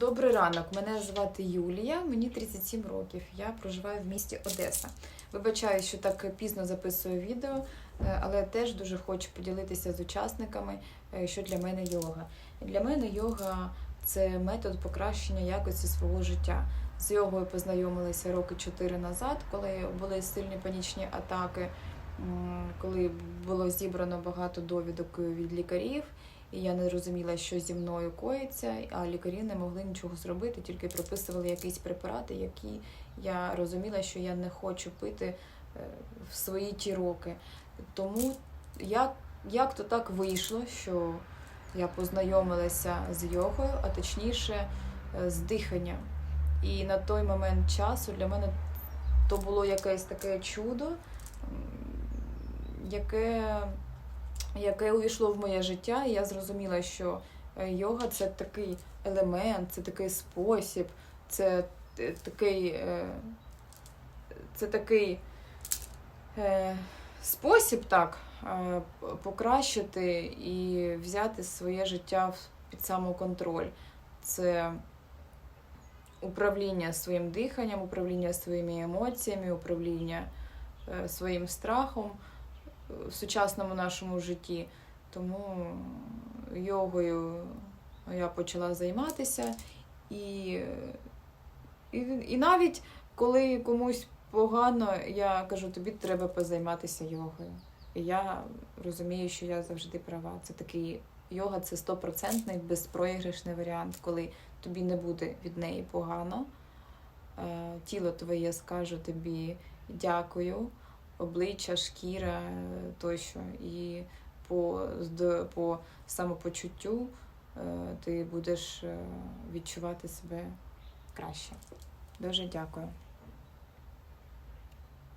Добрий ранок. Мене звати Юлія, мені 37 років. Я проживаю в місті Одеса. Вибачаю, що так пізно записую відео, е, але теж дуже хочу поділитися з учасниками, е, що для мене йога. Для мене йога це метод покращення якості свого життя. З йогою познайомилися роки 4 назад, коли були сильні панічні атаки, коли було зібрано багато довідок від лікарів. І я не розуміла, що зі мною коїться, а лікарі не могли нічого зробити, тільки прописували якісь препарати, які я розуміла, що я не хочу пити е, в свої ті роки. Тому як, як то так вийшло, що я познайомилася з йогою, а точніше е, з диханням. І на той момент часу для мене то було якесь таке чудо, яке яке увійшло в моє життя, і я зрозуміла, що е, йога це такий елемент, це такий спосіб, це такий, е, це такий е, спосіб так, е, покращити і взяти своє життя під самоконтроль. Це управління своїм диханням, управління своїми емоціями, управління е, своїм страхом в сучасному нашому житті. Тому йогою я почала займатися. І, і, і навіть коли комусь погано, я кажу, тобі треба позайматися йогою. І я розумію, що я завжди права. Це такий йога це стопроцентний безпроіграшний варіант, коли тобі не буде від неї погано. Е, Тіло твоє скаже тобі дякую обличчя, шкіра е, тощо. І по, по самопочуттю е, ти будеш е, відчувати себе краще. Дуже дякую.